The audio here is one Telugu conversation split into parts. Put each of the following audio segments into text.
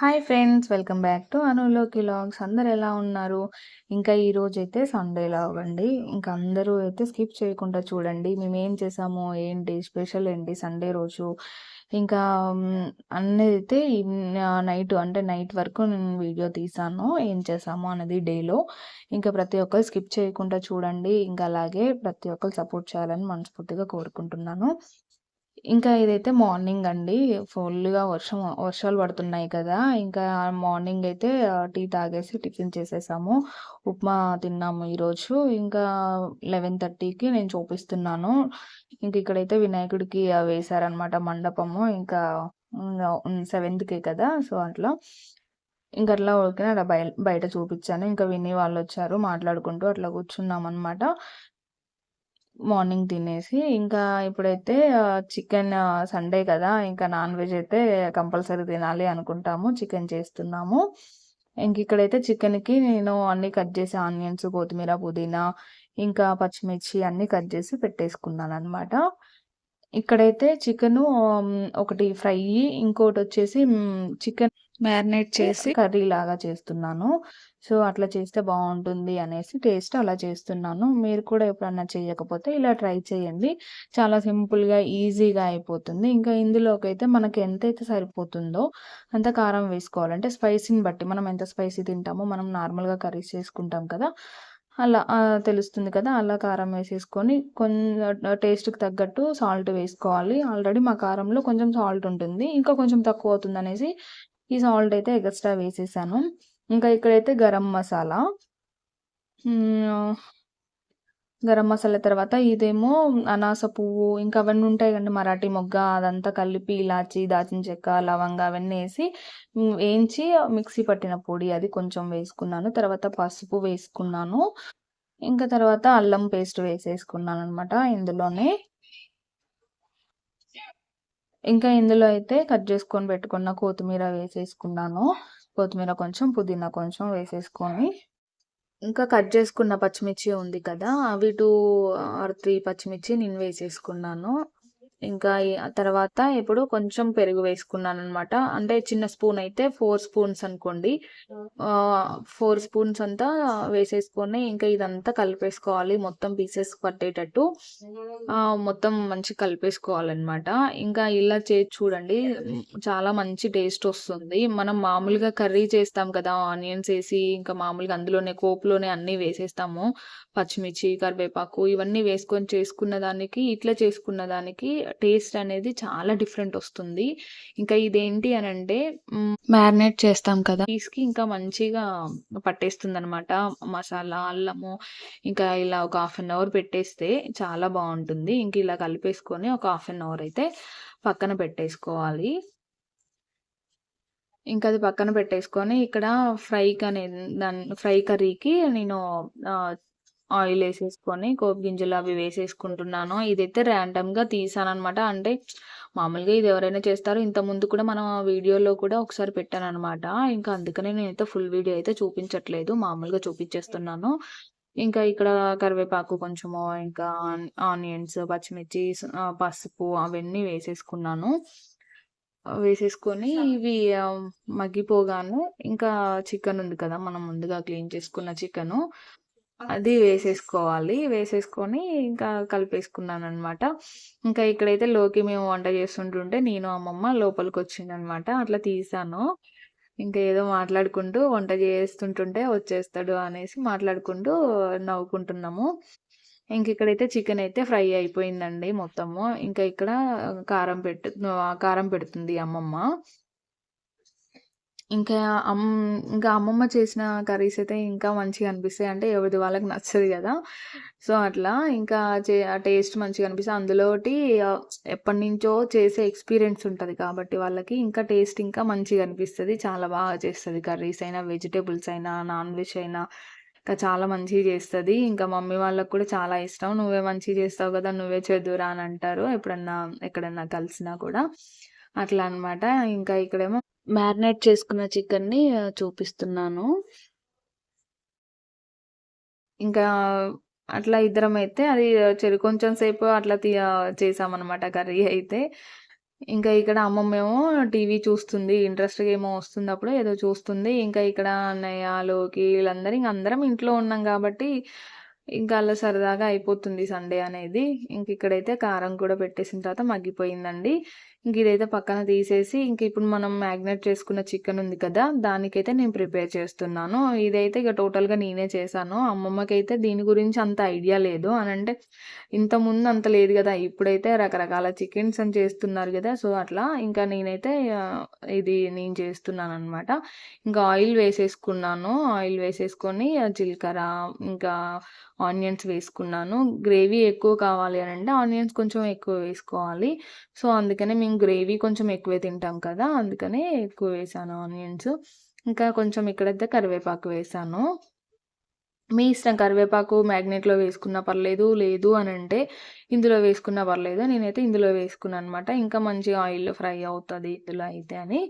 Hi friends welcome back to అనులోకి logs అందరు ఎలా ఉన్నారు? ఇంకా ఈరోజు అయితే సండే లాగ్ అండి ఇంకా అందరూ అయితే స్కిప్ చేయకుండా చూడండి. మేము ఏం చేసాము ఏంటి స్పెషల్ ఏంటి సండే రోజు? ఇంకా అన్నీ అయితే నైట్ అంటే నైట్ వరకు నేను వీడియో తీసాను. ఏం చేసాము అనేది డేలో ఇంకా ప్రతి ఒక్కరు స్కిప్ చేయకుండా చూడండి. ఇంకా అలాగే ప్రతి ఒక్కరు సపోర్ట్ చేయాలని మనస్ఫూర్తిగా కోరుకుంటున్నాను. ఇంకా ఇదైతే మార్నింగ్ అండి. ఫుల్‌గా వర్షం వర్షాలు పడుతున్నాయి కదా! ఇంకా మార్నింగ్ అయితే టీ తాగేసి టిఫిన్ చేసేసాము. ఉప్మా తిన్నాము ఈరోజు. ఇంకా 11:30కి నేను చూపిస్తున్నాను. ఇంక ఇక్కడైతే వినాయకుడికి వేశారనమాట మండపము. ఇంకా సెవెంత్‌కే కదా! సో, అట్లా. ఇంక అట్లా ఊరికనే అలా బయ బయట చూపించాను. ఇంకా విని వాళ్ళు వచ్చారు మాట్లాడుకుంటూ అట్లా కూర్చున్నామనమాట. మార్నింగ్ తినేసి ఇంకా ఇప్పుడైతే చికెన్ సండే కదా! ఇంకా నాన్ వెజ్ అయితే కంపల్సరీ తినాలి అనుకుంటాము. చికెన్ చేస్తున్నాము. ఇంక ఇక్కడైతే చికెన్‌కి నేను అన్నీ కట్ చేసి ఆనియన్స్, కొత్తిమీర, పుదీనా ఇంకా పచ్చిమిర్చి అన్నీ కట్ చేసి పెట్టేసుకున్నాను అనమాట ఇక్కడైతే చికెను ఒకటి ఫ్రై ఇంకోటి వచ్చేసి చికెన్ మ్యారినేట్ చేసి కర్రీ లాగా చేస్తున్నాను. సో, అట్లా చేస్తే బాగుంటుంది అనేసి టేస్ట్ అలా చేస్తున్నాను. మీరు కూడా ఎప్పుడన్నా చేయకపోతే ఇలా ట్రై చేయండి. చాలా సింపుల్‌గా, ఈజీగా అయిపోతుంది. ఇంకా ఇందులోకైతే మనకి ఎంతైతే సరిపోతుందో అంత కారం వేసుకోవాలి. అంటే స్పైసీని బట్టి మనం ఎంత స్పైసీ తింటామో మనం నార్మల్‌గా కర్రీస్ చేసుకుంటాం కదా! అలా తెలుస్తుంది కదా! అలా కారం వేసేసుకొని కొన్ టేస్ట్‌కి తగ్గట్టు సాల్ట్ వేసుకోవాలి. ఆల్రెడీ మా కారంలో కొంచెం సాల్ట్ ఉంటుంది. ఇంకా కొంచెం తక్కువ అవుతుందనేసి ఈ సాల్ట్ అయితే ఎక్స్ట్రా వేసేసాను. ఇంకా ఇక్కడైతే గరం మసాలా. గరం మసాలా తర్వాత ఇదేమో అనాస పువ్వు ఇంకా అవన్నీ ఉంటాయి కదండీ మరాఠీ మొగ్గ అదంతా కలిపి ఇలాచి, దాచిన చెక్క, లవంగా అవన్నీ వేసి వేయించి మిక్సీ పట్టిన పొడి అది కొంచెం వేసుకున్నాను. తర్వాత పసుపు వేసుకున్నాను. ఇంకా తర్వాత అల్లం పేస్ట్ వేసేసుకున్నాను అనమాట ఇందులోనే. ఇంకా ఇందులో అయితే కట్ చేసుకొని పెట్టుకున్న కొత్తిమీర వేసేసుకున్నాను. కొత్తిమీర కొంచెం, పుదీనా కొంచెం వేసేసుకొని ఇంకా కట్ చేసుకున్న పచ్చిమిర్చి ఉంది కదా! అవి టూ ఆర్ త్రీ పచ్చిమిర్చి నేను వేసేసుకున్నాను. ఇంకా తర్వాత ఇప్పుడు కొంచెం పెరుగు వేసుకున్నాననమాట. అంటే చిన్న స్పూన్ అయితే ఫోర్ స్పూన్స్ అనుకోండి. ఫోర్ స్పూన్స్ అంతా వేసేసుకొని ఇంకా ఇదంతా కలిపేసుకోవాలి. మొత్తం పీసెస్ పట్టేటట్టు మొత్తం మంచిగా కలిపేసుకోవాలనమాట. ఇంకా ఇలా చేసి చూడండి. చాలా మంచి టేస్ట్ వస్తుంది. మనం మామూలుగా కర్రీ చేస్తాం కదా! ఆనియన్స్ వేసి ఇంకా మామూలుగా అందులోనే కోపులోనే అన్నీ వేసేస్తాము. పచ్చిమిర్చి, కరివేపాకు ఇవన్నీ వేసుకొని చేసుకున్న దానికి, ఇట్లా చేసుకున్న దానికి టేస్ట్ అనేది చాలా డిఫరెంట్ వస్తుంది. ఇంకా ఇదేంటి అంటే మ్యారినేట్ చేస్తాం కదా! పీస్‌కి ఇంకా మంచిగా పట్టేస్తుంది అనమాట మసాలా, అల్లము ఇంకా ఇలా ఒక హాఫ్ అన్ అవర్ పెట్టేస్తే చాలా బాగుంటుంది. ఇంక ఇలా కలిపేసుకొని ఒక హాఫ్ అన్ అవర్ అయితే పక్కన పెట్టేసుకోవాలి. ఇంకా అది పక్కన పెట్టేసుకొని ఇక్కడ ఫ్రైకి అనేది దాని ఫ్రై కర్రీకి నేను ఆయిల్ వేసేసుకొని కోపి గింజలు అవి వేసేసుకుంటున్నాను. ఇదైతే ర్యాండమ్‌గా తీసాననమాట. అంటే మామూలుగా ఇది ఎవరైనా చేస్తారు. ముందు కూడా మనం వీడియోలో కూడా ఒకసారి పెట్టాను అనమాట ఇంకా అందుకనే నేనైతే ఫుల్ వీడియో అయితే చూపించట్లేదు. మామూలుగా చూపించేస్తున్నాను. ఇంకా ఇక్కడ కరివేపాకు కొంచెము ఇంకా ఆనియన్స్, పచ్చిమిర్చి, పసుపు అవన్నీ వేసేసుకున్నాను. వేసేసుకొని ఇవి మగ్గిపోగాను ఇంకా చికెన్ ఉంది కదా! మనం ముందుగా క్లీన్ చేసుకున్న చికెను అది వేసేసుకోవాలి. వేసేసుకొని ఇంకా కలిపేసుకున్నాను అనమాట ఇంకా ఇక్కడైతే లోకి మేము వంట చేస్తుంటుంటే నేను, అమ్మమ్మ లోపలికి వచ్చిందనమాట అట్లా తీసాను ఇంకా ఏదో మాట్లాడుకుంటూ వంట చేస్తుంటుంటే వచ్చేస్తాడు అనేసి మాట్లాడుకుంటూ నవ్వుకుంటున్నాము. ఇంక ఇక్కడైతే చికెన్ అయితే ఫ్రై అయిపోయిందండి మొత్తము. ఇంకా ఇక్కడ కారం పెట్టు కారం పెడుతుంది అమ్మమ్మ. ఇంకా అమ్ ఇంకా అమ్మమ్మ చేసిన కర్రీస్ అయితే ఇంకా మంచిగా అనిపిస్తాయి. అంటే ఎవరిది వాళ్ళకి నచ్చదు కదా! సో, అట్లా ఇంకా చే ఆ టేస్ట్ మంచిగా అనిపిస్తుంది అందులోటి ఎప్పటినుంచో చేసే ఎక్స్‌పీరియన్స్ ఉంటుంది కాబట్టి వాళ్ళకి ఇంకా టేస్ట్ ఇంకా మంచిగా అనిపిస్తుంది చాలా బాగా చేస్తుంది కర్రీస్ అయినా, వెజిటేబుల్స్ అయినా, నాన్ వెజ్ అయినా ఇంకా చాలా మంచిగా చేస్తుంది ఇంకా మమ్మీ వాళ్ళకి కూడా చాలా ఇష్టం. "నువ్వే మంచిగా చేస్తావు కదా! నువ్వే చేద్దురా అని అంటారు. ఎప్పుడన్నా ఎక్కడన్నా కలిసినా కూడా. అట్లా అనమాట. ఇంకా ఇక్కడేమో మ్యారినేట్ చేసుకున్న చికెన్‌ని చూపిస్తున్నాను. ఇంకా అట్లా ఇద్దరం అయితే అది చెరు కొంచెం సేపు అట్లా తీ చేసామనమాట కర్రీ అయితే. ఇంకా ఇక్కడ అమ్మమ్మేమో టీవీ చూస్తుంది. ఇంట్రెస్ట్‌గా ఏమో వస్తున్నప్పుడు ఏదో చూస్తుంది. ఇంకా ఇక్కడ అన్నయ్య, లోకి వీళ్ళందరూ ఇంక అందరం ఇంట్లో ఉన్నాం కాబట్టి ఇంకా అలా సరదాగా అయిపోతుంది సండే అనేది. ఇంక ఇక్కడైతే కారం కూడా పెట్టేసిన తర్వాత మగ్గిపోయిందండి. ఇంక ఇదైతే పక్కన తీసేసి, ఇంక ఇప్పుడు మనం మ్యాగ్నేట్ చేసుకున్న చికెన్ ఉంది కదా! దానికైతే నేను ప్రిపేర్ చేస్తున్నాను. ఇదైతే ఇక టోటల్‌గా నేనే చేశాను. అమ్మమ్మకైతే దీని గురించి అంత ఐడియా లేదు. అని అంటే ఇంతకుముందు అంత లేదు కదా ఇప్పుడైతే రకరకాల చికెన్స్ అని చేస్తున్నారు కదా సో, అట్లా ఇంకా నేనైతే ఇది నేను చేస్తున్నాననమాట. ఇంకా ఆయిల్ వేసేసుకున్నాను. ఆయిల్ వేసేసుకొని జీలకర్ర ఇంకా ఆనియన్స్ వేసుకున్నాను. గ్రేవీ ఎక్కువ కావాలి అనంటే ఆనియన్స్ కొంచెం ఎక్కువ వేసుకోవాలి. సో, అందుకనే మేము గ్రేవీ కొంచెం ఎక్కువే తింటాం కదా! అందుకనే ఎక్కువ వేసాను ఆనియన్స్. ఇంకా కొంచెం ఇక్కడైతే కరివేపాకు వేసాను మీ ఇష్టం కరివేపాకు మ్యాగ్నెట్లో వేసుకున్నా పర్లేదు. లేదు అని అంటే ఇందులో వేసుకున్నా పర్లేదు. నేనైతే ఇందులో వేసుకున్నాననమాట. ఇంకా మంచిగా ఆయిల్‌లో ఫ్రై అవుతుంది ఇందులో అయితే అని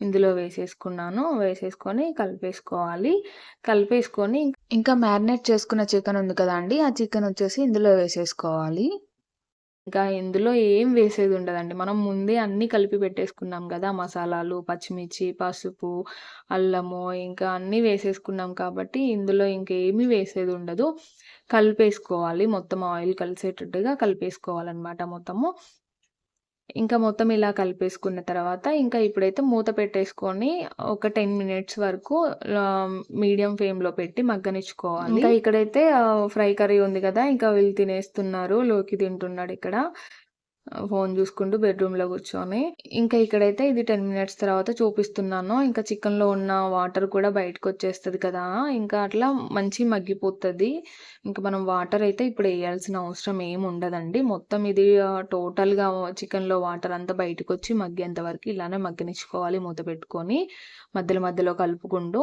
ఇందులో వేసేసుకున్నాను. వేసేసుకొని కలిపేసుకోవాలి. కలిపేసుకొని ఇంకా మ్యారినేట్ చేసుకున్న చికెన్ ఉంది కదండీ! ఆ చికెన్ వచ్చేసి ఇందులో వేసేసుకోవాలి. ఇంకా ఇందులో ఏం వేసేది ఉండదండి. మనం ముందే అన్నీ కలిపి పెట్టేసుకున్నాం కదా మసాలాలు, పచ్చిమిర్చి, పసుపు, అల్లము ఇంకా అన్నీ వేసేసుకున్నాం కాబట్టి ఇందులో ఇంకేమీ వేసేది ఉండదు. కలిపేసుకోవాలి. మొత్తం ఆయిల్ కలిసేటట్టుగా కలిపేసుకోవాలన్నమాట మొత్తము. ఇంకా మొత్తం ఇలా కలిపేసుకున్న తర్వాత ఇంకా ఇప్పుడైతే మూత పెట్టేసుకొని ఒక 10 మినిట్స్ వరకు మీడియం ఫ్లేమ్‌లో పెట్టి మగ్గనిచ్చుకోవాలి. ఇంకా ఇక్కడైతే ఫ్రై కర్రీ ఉంది కదా ఇంకా వీళ్ళు తినేస్తున్నారు. లోకి తింటున్నాడు ఇక్కడ. ఫోన్ చూసుకుంటూ బెడ్‌రూమ్‌లో కూర్చొని. ఇంకా ఇక్కడైతే ఇది 10 మినిట్స్ తర్వాత చూపిస్తున్నాను. ఇంకా చికెన్‌లో ఉన్న వాటర్ కూడా బయటకొచ్చేస్తది కదా! ఇంకా అట్లా మంచి మగ్గిపోతుంది ఇంకా మనం వాటర్ అయితే ఇప్పుడు వేయాల్సిన అవసరం ఏమి ఉండదండి. మొత్తం ఇది టోటల్‌గా చికెన్‌లో వాటర్ అంతా బయటకొచ్చి మగ్గేంత వరకు ఇలానే మగ్గనిచ్చుకోవాలి మూత పెట్టుకొని. మధ్యలో మధ్యలో కలుపుకుంటూ.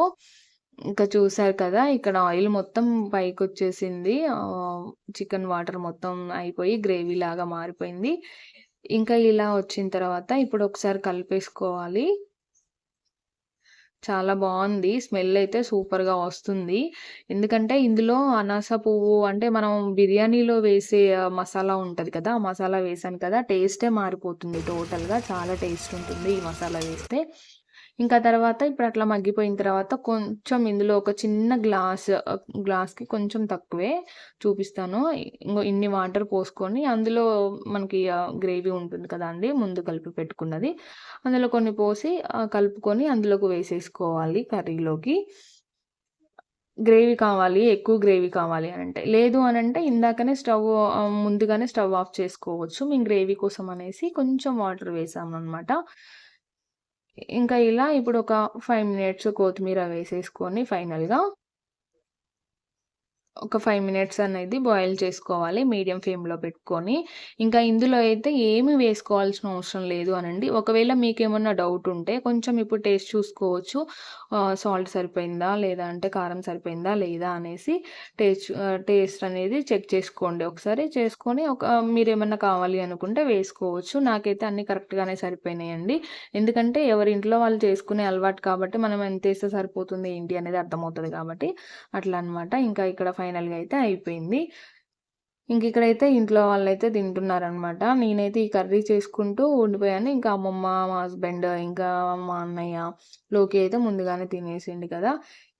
ఇంకా చూసారు కదా! ఇక్కడ ఆయిల్ మొత్తం పైకి వచ్చేసింది చికెన్ వాటర్ మొత్తం అయిపోయి గ్రేవీ లాగా మారిపోయింది. ఇంకా ఇలా వచ్చిన తర్వాత ఇప్పుడు ఒకసారి కలిపేసుకోవాలి. చాలా బాగుంది స్మెల్ అయితే సూపర్‌గా వస్తుంది. ఎందుకంటే ఇందులో అనాస పువ్వు అంటే మనం బిర్యానీలో వేసే మసాలా ఉంటుంది కదా! ఆ మసాలా వేసాను కదా! టేస్టే మారిపోతుంది టోటల్‌గా. చాలా టేస్ట్ ఉంటుంది ఈ మసాలా వేస్తే. ఇంకా తర్వాత ఇప్పుడు అట్లా మగ్గిపోయిన తర్వాత కొంచెం ఇందులో ఒక చిన్న గ్లాస్ గ్లాస్‌కి కొంచెం తక్కువే చూపిస్తాను. ఇంకో ఇన్ని వాటర్ పోసుకొని అందులో మనకి గ్రేవీ ఉంటుంది కదండి ముందు కలిపి పెట్టుకున్నది. అందులో కొన్ని పోసి కలుపుకొని అందులోకి వేసేసుకోవాలి కర్రీలోకి. గ్రేవీ కావాలి, ఎక్కువ గ్రేవీ కావాలి అని అంటే లేదు అని అంటే ఇందాకనే స్టవ్ ముందుగానే స్టవ్ ఆఫ్ చేసుకోవచ్చు. మేము గ్రేవీ కోసం అనేసి కొంచెం వాటర్ వేసాము అనమాట ఇంకా ఇలా ఇప్పుడు ఒక ఫైవ్ మినిట్స్ కొత్తిమీర వేసేసుకొని ఫైనల్‌గా ఒక ఫైవ్ మినిట్స్ అనేది బాయిల్ చేసుకోవాలి. మీడియం ఫ్లేమ్‌లో పెట్టుకొని. ఇంకా ఇందులో అయితే ఏమి వేసుకోవాల్సిన అవసరం లేదు అనండి. ఒకవేళ మీకు ఏమన్నా డౌట్ ఉంటే కొంచెం ఇప్పుడు టేస్ట్ చూసుకోవచ్చు. సాల్ట్ సరిపోయిందా? లేదా అంటే కారం సరిపోయిందా? లేదా? అనేసి టేస్ట్ టేస్ట్ అనేది చెక్ చేసుకోండి ఒకసారి. చేసుకొని ఒక మీరేమన్నా కావాలి అనుకుంటే వేసుకోవచ్చు. నాకైతే అన్నీ కరెక్ట్‌గానే సరిపోయినాయండి. ఎందుకంటే ఎవరి ఇంట్లో వాళ్ళు చేసుకునే అలవాటు కాబట్టి మనం ఎంత వేస్తే సరిపోతుంది ఏంటి అనేది అర్థమవుతుంది కాబట్టి అట్లా అనమాట. ఇంకా ఇక్కడ ఫైన్ ఫైనల్‌గా అయితే అయిపోయింది. ఇంక ఇక్కడైతే ఇంట్లో వాళ్ళైతే తింటున్నారనమాట. నేనైతే ఈ కర్రీ చేసుకుంటూ ఉండిపోయాను. ఇంకా అమ్మమ్మ, మా హస్బెండ్ ఇంకా మా అన్నయ్య, లోకి అయితే ముందుగానే తినేసిండు కదా!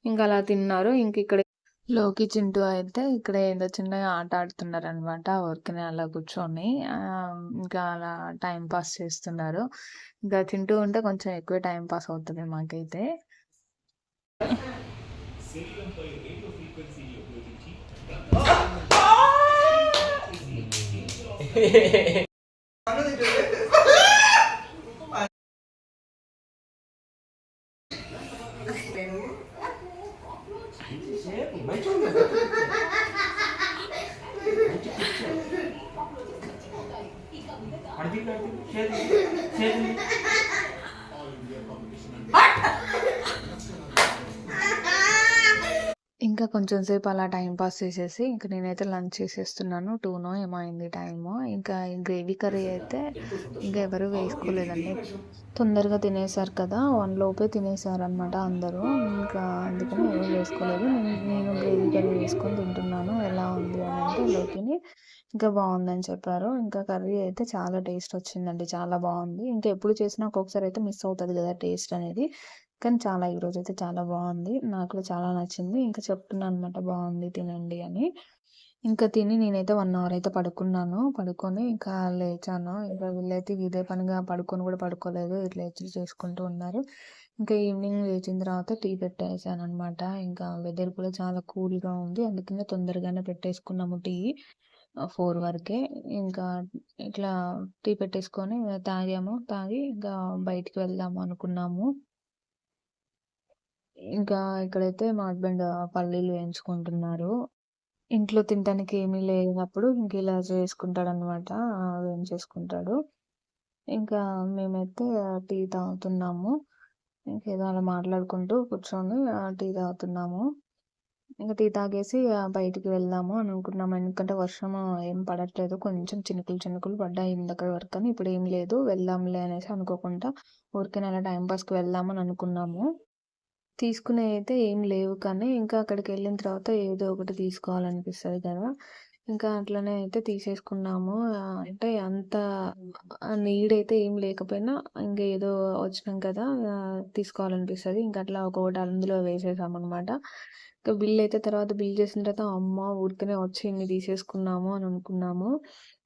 ఇంకా అలా తిన్నారు. ఇంక ఇక్కడ లోకి, చింటూ అయితే ఇక్కడ ఏదో చిన్నగా ఆట ఆడుతున్నారనమాట. ఊరికనే అలా కూర్చొని ఇంకా అలా టైం పాస్ చేస్తున్నారు. ఇంకా చింటూ ఉంటే కొంచెం ఎక్కువ టైం పాస్ అవుతుంది మాకైతే. ఇంకా ఇంకా కొంచెం సేపు అలా టైం పాస్ చేసేసి ఇంక నేనైతే లంచ్ చేసేస్తున్నాను. టూనో ఏమో అయింది టైము. ఇంకా గ్రేవీ కర్రీ అయితే ఇంకా ఎవరు వేసుకోలేదండి. తొందరగా తినేసారు కదా! వన్ లోపే తినేసారనమాట అందరూ. ఇంకా అందుకని ఎవరు వేసుకోలేదు. నేను గ్రేవీ కర్రీ వేసుకొని తింటున్నాను. ఎలా ఉంది అని అంటే లోకిని ఇంకా బాగుందని చెప్పారు. ఇంకా కర్రీ అయితే చాలా టేస్ట్ వచ్చిందండి. చాలా బాగుంది ఇంకా ఎప్పుడు చేసినా ఒక్కొక్కసారి అయితే మిస్ అవుతుంది కదా టేస్ట్ అనేది. కానీ చాలా ఈరోజు అయితే చాలా బాగుంది నాకు కూడా చాలా నచ్చింది. ఇంకా చెప్తున్నాను అనమాట బాగుంది తినండి అని. ఇంకా తిని నేనైతే వన్ అవర్ అయితే పడుకున్నాను. పడుకొని ఇంకా లేచాను. ఇంకా వీళ్ళైతే ఇదే పనిగా పడుకొని కూడా పడుకోలేదు. ఇట్లా ఎచ్చులు చేసుకుంటూ ఉన్నారు. ఇంకా ఈవినింగ్ లేచిన తర్వాత టీ పెట్టేసాను అనమాట ఇంకా వెదర్ కూడా చాలా కూల్‌గా ఉంది. అందుకనే తొందరగానే పెట్టేసుకున్నాము టీ. ఫోర్ వరకే. ఇంకా ఇట్లా టీ పెట్టేసుకొని తాగాము. తాగి ఇంకా బయటికి వెళ్దాము అనుకున్నాము. ఇంకా ఇక్కడైతే మా హస్బెండ్ పల్లీలు వేయించుకుంటున్నారు. ఇంట్లో తినడానికి ఏమీ లేనప్పుడు ఇంక ఇలా చేసుకుంటాడనమాట. ఆహ్, వేయించేసుకుంటాడు. ఇంకా మేమైతే టీ తాగుతున్నాము. ఇంకేదో అలా మాట్లాడుకుంటూ కూర్చొని టీ తాగుతున్నాము. ఇంకా టీ తాగేసి బయటికి వెళ్దాము అని అనుకున్నాము. ఎందుకంటే వర్షం ఏం పడట్లేదు. కొంచెం చినుకులు చినుకులు పడ్డాయి అని ఇప్పుడు ఏం లేదు. వెళ్దాంలే అనేసి అనుకోకుండా ఊరికే అలా టైమ్ పాస్‌కి వెళ్దామని అనుకున్నాము. తీసుకునేవయితే ఏం లేవు కానీ ఇంకా అక్కడికి వెళ్ళిన తర్వాత ఏదో ఒకటి తీసుకోవాలనిపిస్తుంది కదా! ఇంకా అట్లనే అయితే తీసేసుకున్నాము. అంటే అంత నీడ్ అయితే ఏం లేకపోయినా ఇంకా ఏదో వచ్చినాం కదా! తీసుకోవాలనిపిస్తుంది ఇంకా అట్లా ఒక్కొక్కటి అందులో వేసేసామనమాట. ఇంకా బిల్ అయితే తర్వాత బిల్ చేసిన తర్వాత అమ్మ! ఊరికనే వచ్చి ఇన్ని తీసేసుకున్నాము అని అనుకున్నాము.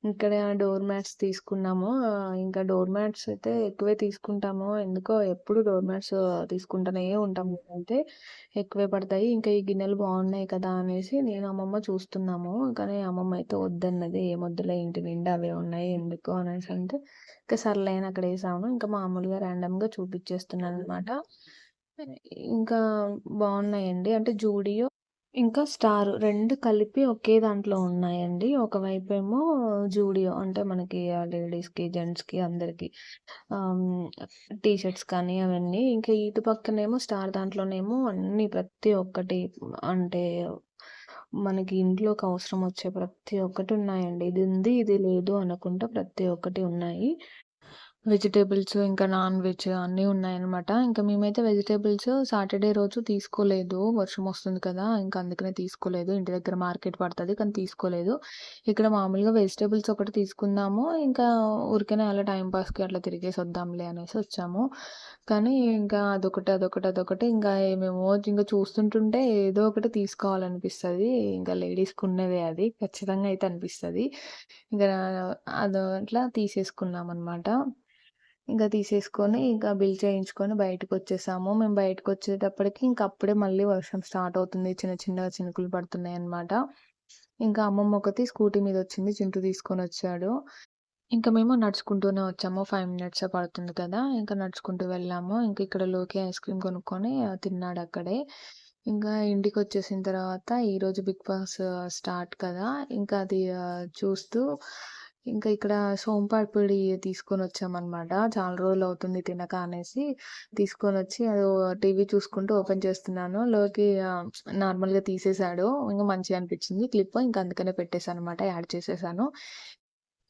ఇక్కడ డోర్ మ్యాట్స్ తీసుకున్నాము. ఇంకా డోర్ మ్యాట్స్ అయితే ఎక్కువే తీసుకుంటాము. ఎందుకో ఎప్పుడు డోర్ మ్యాట్స్ తీసుకుంటూనే ఉంటాము అయితే ఎక్కువే పడతాయి. ఇంకా ఈ గిన్నెలు బాగున్నాయి కదా! అనేసి నేను, అమ్మమ్మ చూస్తున్నాము. కానీ అమ్మమ్మ అయితే వద్దన్నది. "ఏమొద్దులే ఇంటి నిండా అవే ఉన్నాయి ఎందుకు" అనేసి అంటే, ఇంకా సర్లేని అక్కడ వేసాము ఇంకా మామూలుగా ర్యాండమ్‌గా చూపించేస్తున్నాను అనమాట ఇంకా బాగున్నాయండి అంటే జూడియో, ఇంకా స్టార్ రెండు కలిపి ఒకే దాంట్లో ఉన్నాయండి. ఒకవైపేమో జూడియో అంటే మనకి లేడీస్‌కి, జెంట్స్‌కి అందరికి టీ షర్ట్స్ కానీ అవన్నీ. ఇంకా ఇటు పక్కనేమో స్టార్ దాంట్లోనేమో అన్నీ ప్రతి ఒక్కటి అంటే మనకి ఇంట్లోకి అవసరం వచ్చే ప్రతి ఒక్కటి ఉన్నాయండి. ఇది ఉంది, ఇది లేదు అనుకుంటా ప్రతి ఒక్కటి ఉన్నాయి. వెజిటేబుల్స్ ఇంకా నాన్ వెజ్ అన్నీ ఉన్నాయన్నమాట. ఇంకా మేమైతే వెజిటేబుల్స్ సాటర్‌డే రోజు తీసుకోలేదు. వర్షం వస్తుంది కదా! ఇంకా అందుకనే తీసుకోలేదు. ఇంటి దగ్గర మార్కెట్ పడుతుంది కానీ తీసుకోలేదు. ఇక్కడ మామూలుగా వెజిటేబుల్స్ ఒకటి తీసుకుందాము. ఇంకా ఊరికనే అలా టైంపాస్కి అట్లా తిరిగేసి వద్దాంలే అనేసి వచ్చాము. కానీ ఇంకా అదొకటి, అదొకటి, అదొకటి ఇంకా ఏమేమో ఇంకా చూస్తుంటుంటే ఏదో ఒకటి తీసుకోవాలనిపిస్తుంది ఇంకా లేడీస్‌కి ఉన్నదే అది. ఖచ్చితంగా అయితే అనిపిస్తుంది ఇంకా అదో అట్లా తీసేసుకున్నాం అనమాట ఇంకా తీసేసుకొని ఇంకా బిల్ చేయించుకొని బయటకొచ్చేసాము. మేము బయటకొచ్చేటప్పటికి ఇంకా అప్పుడే మళ్ళీ వర్షం స్టార్ట్ అవుతుంది. చిన్న చిన్నగా చినుకులు పడుతున్నాయి అనమాట ఇంకా అమ్మమ్మ ఒకటి స్కూటీ మీద వచ్చింది చింటు చింటూ తీసుకొనొచ్చాడు. ఇంకా మేము నడుచుకుంటూనే వచ్చాము. ఫైవ్ మినిట్స్ పడుతుంది కదా! ఇంకా నడుచుకుంటూ వెళ్ళాము. ఇంకా ఇక్కడ లోకి ఐస్ క్రీమ్ కొనుక్కొని తిన్నాడు అక్కడే ఇంకా ఇంటికి వచ్చేసిన తర్వాత ఈరోజు బిగ్ బాస్ స్టార్ట్ కదా! ఇంకా అది చూస్తూ ఇంకా ఇక్కడ సోంపాడుపిడి తీసుకొని వచ్చామన్నమాట చాలా రోజులు అవుతుంది తినక అనేసి తీసుకొనొచ్చి అది టీవీ చూసుకుంటూ ఓపెన్ చేస్తున్నాను. లోకి నార్మల్‌గా తీసేసాడు. ఇంకా మంచిగా అనిపించింది క్లిప్. ఇంకా అందుకనే పెట్టేసాననమాట. యాడ్ చేసేసాను.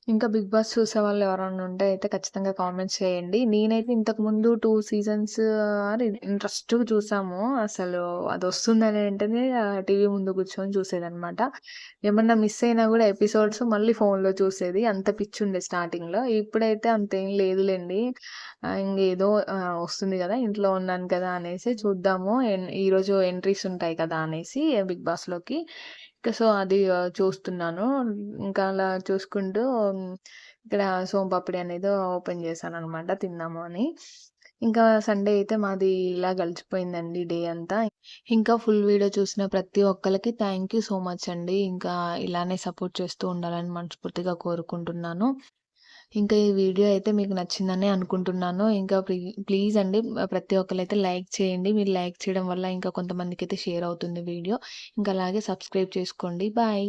ఇంకా బిగ్ బాస్ చూసే వాళ్ళు ఎవరైనా ఉంటే అయితే ఖచ్చితంగా కామెంట్స్ చేయండి. నేనైతే ఇంతకుముందు టూ సీజన్స్ ఆర్ ఇంట్రెస్ట్‌గా చూసాము. అసలు అదొస్తుందని వెంటనే టీవీ ముందు కూర్చొని చూసేదనమాట. ఏమన్నా మిస్ అయినా కూడా ఎపిసోడ్స్ మళ్ళీ ఫోన్‌లో చూసేది. అంత పిచ్చుండే స్టార్టింగ్‌లో. ఇప్పుడైతే అంతేం లేదులేండి ఇంకేదో వస్తుంది కదా! ఇంట్లో ఉన్నాను కదా! అనేసి చూద్దాము. ఈరోజు ఎంట్రీస్ ఉంటాయి కదా! అనేసి బిగ్ బాస్‌లోకి. సో, అది చూస్తున్నాను. ఇంకా అలా చూసుకుంటూ ఇక్కడ సోంపాపిడి అనేది ఓపెన్ చేశాను అనమాట తిన్నాము అని. ఇంకా సండే అయితే మాది ఇలా గడిచిపోయిందండి డే అంతా. ఇంకా ఫుల్ వీడియో చూసిన ప్రతి ఒక్కరికి థ్యాంక్ యూ సో మచ్ అండి. ఇంకా ఇలానే సపోర్ట్ చేస్తూ ఉండాలని మనస్ఫూర్తిగా కోరుకుంటున్నాను. ఇంకా ఈ వీడియో అయితే మీకు నచ్చిందనే అనుకుంటున్నాను. ఇంకా ప్లీ ప్లీజ్ అండి ప్రతి ఒక్కళ్ళైతే లైక్ చేయండి. మీరు లైక్ చేయడం వల్ల ఇంకా కొంతమందికి అయితే షేర్ అవుతుంది వీడియో. ఇంకా అలాగే సబ్స్క్రైబ్ చేసుకోండి. బాయ్.